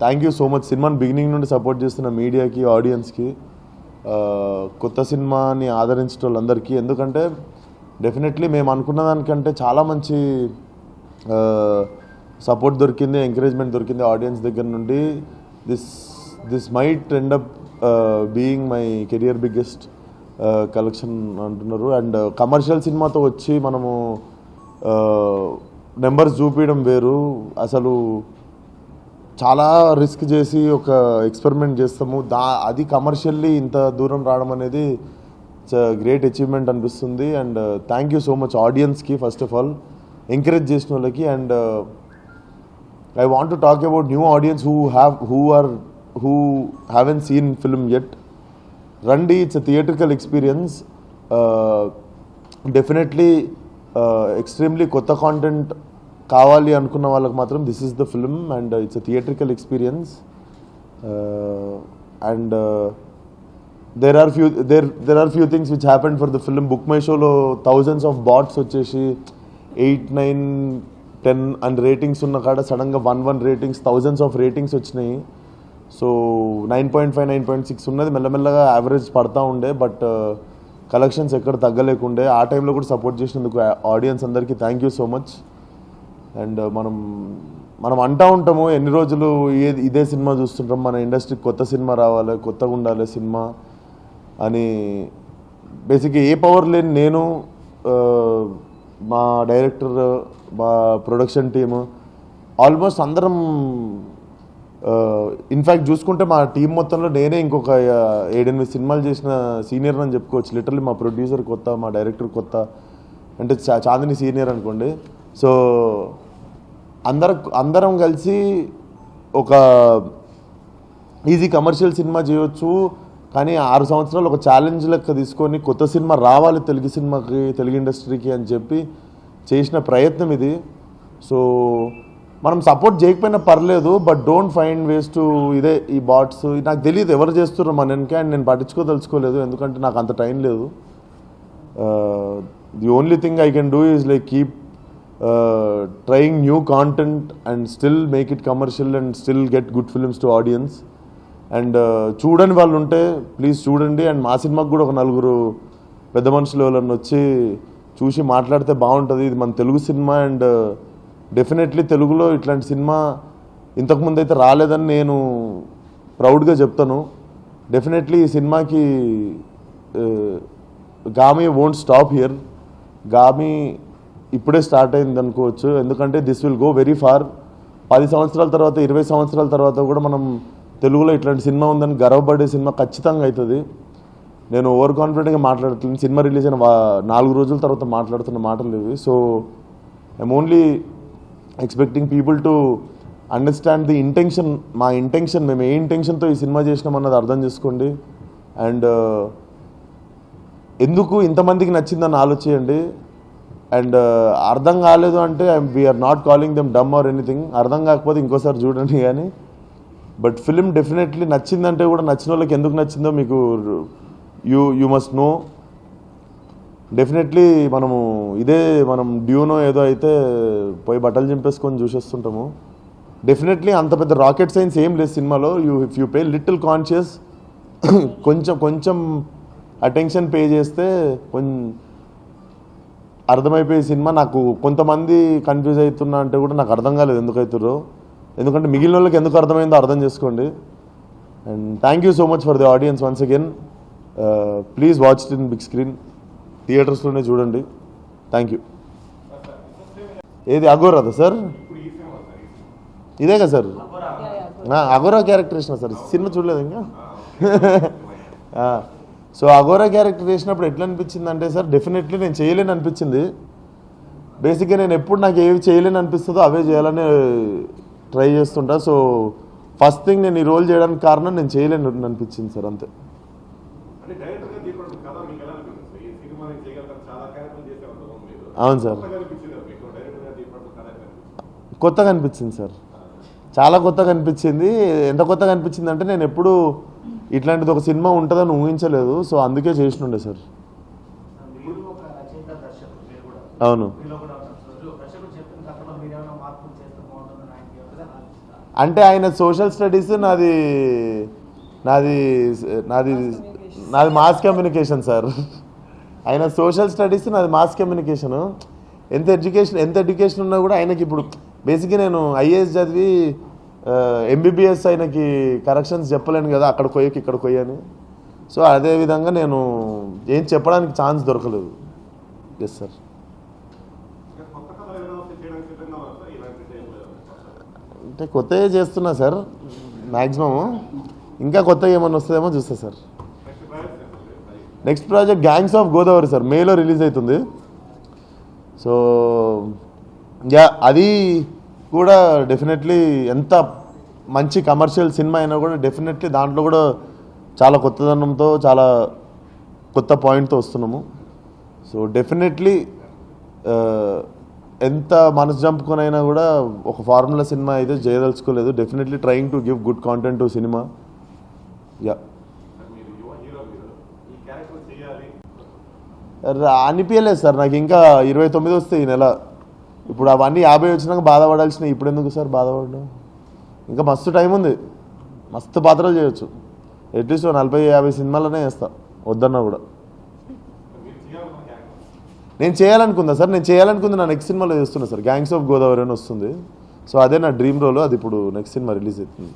Thank you so much సినిమాని beginning నుండి support చేస్తున్న మీడియాకి ఆడియన్స్కి కొత్త సినిమాని ఆదరించిన వాళ్ళందరికీ ఎందుకంటే డెఫినెట్లీ మేము అనుకున్న దానికంటే చాలా మంచి సపోర్ట్ దొరికింది ఎంకరేజ్మెంట్ దొరికింది ఆడియన్స్ దగ్గర నుండి. This this might end up being my career biggest collection అంటున్నారు. అండ్ కమర్షియల్ సినిమాతో వచ్చి మనము నెంబర్స్ చూపించడం వేరు. అసలు చాలా రిస్క్ చేసి ఒక ఎక్స్పెరిమెంట్ చేస్తాము. దా అది కమర్షియల్లీ ఇంత దూరం రావడం అనేది గ్రేట్ అచీవ్మెంట్ అనిపిస్తుంది. And thank you so much ఆడియన్స్కి ఫస్ట్ ఆఫ్ ఆల్ ఎంకరేజ్ చేసిన వాళ్ళకి and I want to talk about new audience who have who are who haven't seen film at రండి it's theatrical experience definitely extremely కొత్త content కావాలి అనుకున్న వాళ్ళకి మాత్రం this is the film and it's theatrical experience and there are few there there are few things which happen for the film book my షోలో thousands of bots వచ్చేసి eight nine ten and ratings ఉన్న కాడ సడన్గా one one ratings thousands of ratings వచ్చినాయి. So nine point five nine point six ఉన్నది. మెల్లమెల్లగా average పడతా ఉండే బట్ కలెక్షన్స్ ఎక్కడ తగ్గలేకుండే. ఆ టైంలో కూడా సపోర్ట్ చేసినందుకు ఆడియన్స్ అందరికీ thank you so much and మనం మనం అంటా ఉంటాము ఎన్ని రోజులు ఏ ఇదే సినిమా చూస్తుంటాం మన ఇండస్ట్రీకి కొత్త సినిమా రావాలి కొత్తగా ఉండాలి సినిమా అని బేసిక్గా ఏ పవర్ లేని నేను మా డైరెక్టర్ మా ప్రొడక్షన్ టీము ఆల్మోస్ట్ అందరం ఇన్ఫ్యాక్ట్ చూసుకుంటే మా టీం మొత్తంలో నేనే ఇంకొక ఏడెనిమిది సినిమాలు చేసిన సీనియర్ అని చెప్పుకోవచ్చు. లిటర్లీ మా ప్రొడ్యూసర్ కొత్త మా డైరెక్టర్ కొత్త. అంటే చా- చాందిని సీనియర్ అనుకోండి. సో అందరం అందరం కలిసి ఒక ఈజీ కమర్షియల్ సినిమా చేయొచ్చు కానీ ఆరు సంవత్సరాలు ఒక ఛాలెంజ్ లెక్క తీసుకొని కొత్త సినిమా రావాలి తెలుగు సినిమాకి తెలుగు ఇండస్ట్రీకి అని చెప్పి చేసిన ప్రయత్నం ఇది. సో మనం సపోర్ట్ చేయకపోయినా పర్లేదు but don't find ways to ఇదే ఈ బాట్స్ నాకు తెలియదు ఎవరు చేస్తున్నారు మన వెనక అండ్ నేను పట్టించుకోదలుచుకోలేదు ఎందుకంటే నాకు అంత టైం లేదు. The only thing I can do is like keep trying new content and still make it commercial and still get good films to audience and చూడని వాళ్ళు ఉంటే ప్లీజ్ చూడండి. అండ్ మా సినిమాకి కూడా ఒక నలుగురు పెద్ద మనుషులు ఎవరన్నా వచ్చి చూసి మాట్లాడితే బాగుంటుంది. ఇది మన Telugu cinema and uh, definitely తెలుగులో ఇట్లాంటి సినిమా ఇంతకుముందు అయితే రాలేదని నేను ప్రౌడ్గా చెప్తాను. డెఫినెట్లీ ఈ సినిమాకి uh, Gaami won't stop here Gaami ఇప్పుడే స్టార్ట్ అయింది అనుకోవచ్చు. ఎందుకంటే this will go very far పది సంవత్సరాల తర్వాత ఇరవై సంవత్సరాల తర్వాత కూడా మనం తెలుగులో ఇట్లాంటి సినిమా ఉందని గర్వపడే సినిమా ఖచ్చితంగా అవుతుంది. నేను ఓవర్ కాన్ఫిడెంట్గా మాట్లాడుతున్నాను సినిమా రిలీజ్ అయిన నాలుగు రోజుల తర్వాత మాట్లాడుతున్న మాటలు ఇవి. So I'm only expecting people to understand the intention మా ఇంటెన్షన్ మేము ఏ ఇంటెన్షన్తో ఈ సినిమా చేసినాం అన్నది అర్థం చేసుకోండి. అండ్ uh, ఎందుకు ఇంతమందికి నచ్చిందని ఆలోచించండి. అండ్ అర్థం కాలేదు అంటే we're not calling them dumb or anything అర్థం కాకపోతే ఇంకోసారి చూడండి కానీ బట్ ఫిలిం డెఫినెట్లీ నచ్చిందంటే కూడా నచ్చిన వాళ్ళకి ఎందుకు నచ్చిందో మీకు you you must know definitely మనము ఇదే మనం డ్యూనో ఏదో అయితే పోయి బట్టలు చింపేసుకొని చూసేస్తుంటాము. డెఫినెట్లీ అంత పెద్ద రాకెట్ సైన్స్ ఏం లేదు సినిమాలో. You if you pay little conscious కొంచెం కొంచెం అటెన్షన్ పే చేస్తే కొంచెం అర్థమైపోయే సినిమా నాకు కొంతమంది కన్ఫ్యూజ్ అవుతున్నా అంటే కూడా నాకు అర్థం కాలేదు ఎందుకు ఎందుకంటే మిగిలిన వాళ్ళకి ఎందుకు అర్థమైందో అర్థం చేసుకోండి. And thank you so much for the audience once again please watch it in big screen థియేటర్స్లోనే చూడండి. థ్యాంక్ యూ ఏది అఘోరాదా సార్ ఇదే కదా సార్ అఘోరా క్యారెక్టర్ వేసిన సార్ సినిమా చూడలేదు ఇంకా? సో అఘోరా క్యారెక్టర్ వేసినప్పుడు ఎట్లా అనిపించింది అంటే సార్ డెఫినెట్లీ నేను చేయలేని అనిపించింది. బేసిక్గా నేను ఎప్పుడు నాకు ఏవి చేయలేని అనిపిస్తుందో అవే చేయాలని ట్రై చేస్తుంటా. సో ఫస్ట్ థింగ్ నేను ఈ రోల్ చేయడానికి కారణం నేను చేయలేని అనిపించింది సార్ అంతే. అవును సార్. కొత్తగా అనిపించింది సార్. చాలా కొత్తగా అనిపించింది. ఎంత కొత్తగా అనిపించింది అంటే నేను ఎప్పుడు ఇట్లాంటిది ఒక సినిమా ఉంటుందని ఊహించలేదు సో అందుకే చేసినుండే సార్. అవును. అంటే ఆయన సోషల్ స్టడీస్ నాది నాది నాది నాది మాస్ కమ్యూనికేషన్ సార్. ఆయన సోషల్ స్టడీస్ నాది మాస్ కమ్యూనికేషన్ ఎంత ఎడ్యుకేషన్ ఎంత ఎడ్యుకేషన్ ఉన్నా కూడా ఆయనకి ఇప్పుడు బేసిక్గా నేను ఐఏఎస్ చదివి ఎంబీబీఎస్ ఆయనకి కరెక్షన్స్ చెప్పలేను కదా అక్కడ కొయ్యకి ఇక్కడ కొయ్యని. సో అదే విధంగా నేను ఏం చెప్పడానికి ఛాన్స్ దొరకలేదు. ఎస్ సార్ కొత్త అంటే కొత్తగా చేస్తున్నా సార్ మ్యాక్సిమం ఇంకా కొత్తగా ఏమైనా వస్తుందేమో చూస్తా sir next project next project gangs of Godavari sir మేలో రిలీజ్ అవుతుంది. సో యా అది కూడా డెఫినెట్లీ ఎంత మంచి కమర్షియల్ సినిమా అయినా కూడా డెఫినెట్లీ దాంట్లో కూడా చాలా కొత్తదనంతో చాలా కొత్త పాయింట్తో వస్తున్నాము. సో డెఫినెట్లీ ఎంత మనసు చంపుకునైనా కూడా ఒక ఫార్ములా సినిమా అయితే చేయదలుచుకోలేదు. Definitely trying to give good content to cinema yeah రా- అనిపించలేదు సార్. నాకు ఇంకా ఇరవై తొమ్మిది వస్తాయి ఈ నెల. ఇప్పుడు అవన్నీ యాభై వచ్చినాక బాధపడాల్సిన ఇప్పుడు ఎందుకు సార్ బాధపడడం? ఇంకా మస్తు టైం ఉంది. మస్తు పాత్రలు చేయొచ్చు. అట్లీస్ట్ నలభై యాభై సినిమాలనే వేస్తా వద్దన్నా కూడా. నేను చేయాలనుకుందా సార్? నేను చేయాలనుకుంది నా నెక్స్ట్ సినిమాలో చేస్తున్నా సార్. గ్యాంగ్స్ ఆఫ్ గోదావరి అని వస్తుంది. సో అదే నా డ్రీమ్ రోల్ అది ఇప్పుడు నెక్స్ట్ సినిమా రిలీజ్ అవుతుంది.